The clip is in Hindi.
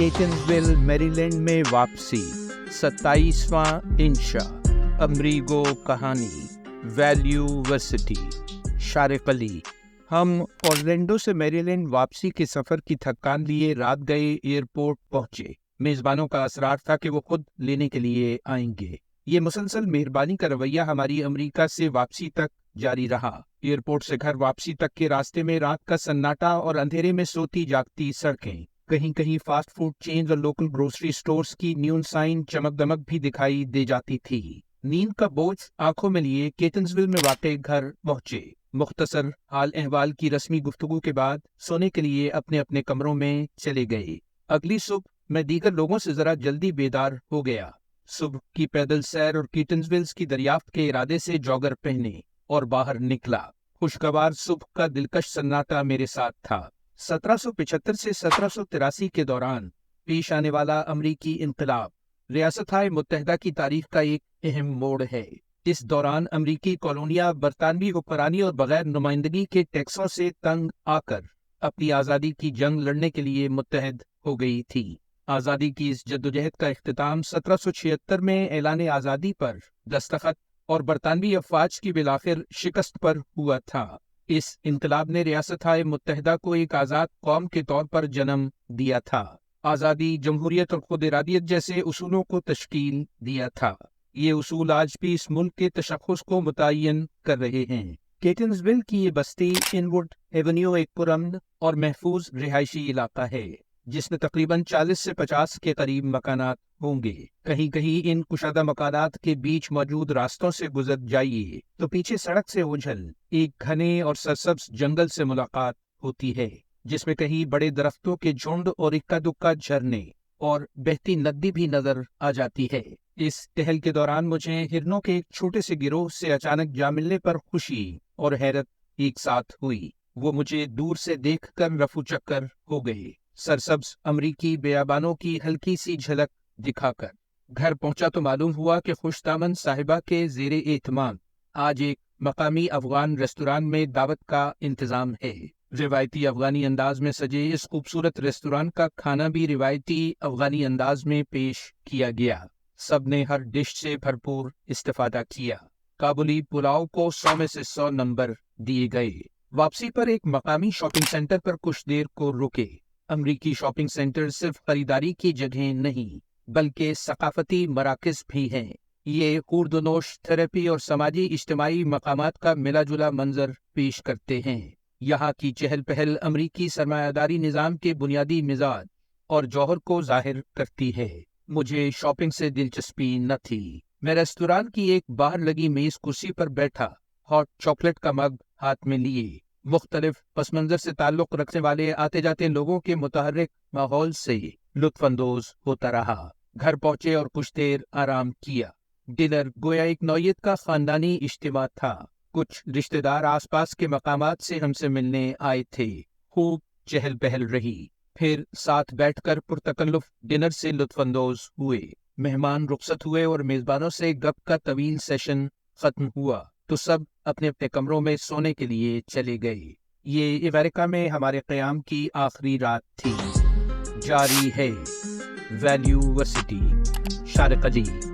केटन्सविल मैरीलैंड में वापसी 27वां इंशा, अमरीगो कहानी, वैल्यू वर्सिटी शारिक हम ऑरलैंडो से मैरीलैंड वापसी के सफ़र की थकान लिए रात गए एयरपोर्ट पहुँचे। मेजबानों का असरार था कि वो खुद लेने के लिए आएँगे। ये मुसलसल मेहरबानी का रवैया हमारी अमेरिका से वापसी तक जारी रहा। एयरपोर्ट से घर वापसी तक के रास्ते में रात का सन्नाटा और अंधेरे में सोती जागती सड़कें। कहीं कहीं फास्ट फ़ूड चेन और लोकल ग्रोसरी स्टोर्स की न्यून साइन चमक दमक भी दिखाई दे जाती थी। नींद का बोझ आँखों में लिए केतन्सविल में वाकई घर पहुँचे। मुख्तसर हाल अहवाल की रस्मी गुफ्तगु के बाद सोने के लिए अपने अपने कमरों में चले गए। अगली सुबह मैं दीगर लोगों से जरा जल्दी बेदार हो गया। सुबह की पैदल सैर और कीटन्सविल्स की दरियाफ्त के इरादे से जॉगर पहने और बाहर निकला। खुशगवार सुबह का दिलकश सन्नाटा मेरे साथ था। 1775 से सत्रह सौ तिरासी के दौरान पेश आने वाला अमरीकी इनकलाब रियासत मुतहदा की तारीख का एक अहम मोड़ है। इस दौरान अमरीकी कॉलोनिया बरतानवी हुक्मरानी और बगैर नुमाइंदगी के टैक्सों से तंग आकर अपनी आज़ादी की जंग लड़ने के लिए मुतहद हो गई थी। आज़ादी की इस जद्दोजहद का अख्ताम सत्रह सौ छिहत्तर में ऐलान आज़ादी पर दस्तखत और बरतानवी अफवाज की बिलाखिर शिकस्त पर हुआ था। इस इनकलाब ने रियासत मुतहदा को एक आज़ाद कौम के तौर पर जन्म दिया था। आज़ादी जमहूरियत और खुद इरादियत जैसे उसूलों को तश्कील दिया था। ये उसूल आज भी इस मुल्क के तशखस को मुतन कर रहे हैं। केटन्सविल की ये बस्ती इनवुड एवेन्यू एक पुरमन और महफूज रिहायशी इलाका है। जिसमें तकरीबन 40 से 50 के करीब मकानात होंगे। कहीं कहीं इन कुशादा मकानात के बीच मौजूद रास्तों से गुजर जाइए तो पीछे सड़क से ओझल एक घने और सरसब्स जंगल से मुलाकात होती है, जिसमें कहीं बड़े दरख्तों के झुंड और इक्का दुक्का झरने और बहती नदी भी नज़र आ जाती है। इस टहल के दौरान मुझे हिरनों के एक छोटे से गिरोह से अचानक जा मिलने पर खुशी और हैरत एक साथ हुई। वो मुझे दूर से देखकर रफू चक्कर हो गए। सरसब्ज अमरीकी बेयाबानों की हल्की सी झलक दिखाकर घर पहुँचा तो मालूम हुआ कि खुशदामन साहिबा के जेर एहतमाम आज एक मकामी अफगान रेस्तोरान में दावत का इंतज़ाम है। रिवायती अफगानी अंदाज में सजे इस खूबसूरत रेस्तोरान का खाना भी रिवायती अफगानी अंदाज में पेश किया गया। सबने हर डिश से भरपूर इस्तेफादा किया। काबुली पुलाव को सौ में से सौ नंबर दिए गए। वापसी पर एक मकामी शॉपिंग सेंटर पर कुछ देर को रुके। अमरीकी शॉपिंग सेंटर सिर्फ़ खरीदारी की जगह नहीं, बल्कि सकाफती मराकज भी हैं। ये उर्दोनोश थेरेपी और समाजी इज्तमाही मकाम का मिला जुला मंजर पेश करते हैं। यहाँ की चहल पहल अमरीकी सरमायादारी निज़ाम के बुनियादी मिजाज और जौहर को ज़ाहिर करती है। मुझे शॉपिंग से दिलचस्पी न थी। मैं रेस्तोरान की एक बाहर लगी मेज कुर्सी पर बैठा, हॉट चॉकलेट का मग हाथ में लिए। मुख्तलिफ़ पस मंजर से ताल्लुक रखने वाले आते जाते लोगों के मुतहरक माहौल से ही लुत्फानंदोज होता रहा। घर पहुँचे और कुछ देर आराम किया। डिनर गोया एक नौयत का खानदानी इज्तम था। कुछ रिश्तेदार आसपास के मकाम से हमसे मिलने आए थे। खूब चहल पहल रही। फिर साथ बैठकर पुरतकल्लुफ डिनर से लुत्फानंदोज हुए। मेहमान रुखसत हुए और मेजबानों से गप का तवील सेशन खत्म हुआ। तो सब अपने अपने कमरों में सोने के लिए चले गए ये अमेरिका में हमारे क्याम की आखिरी रात थी। जारी है वैल्यूवर्सिटी, शारक अली।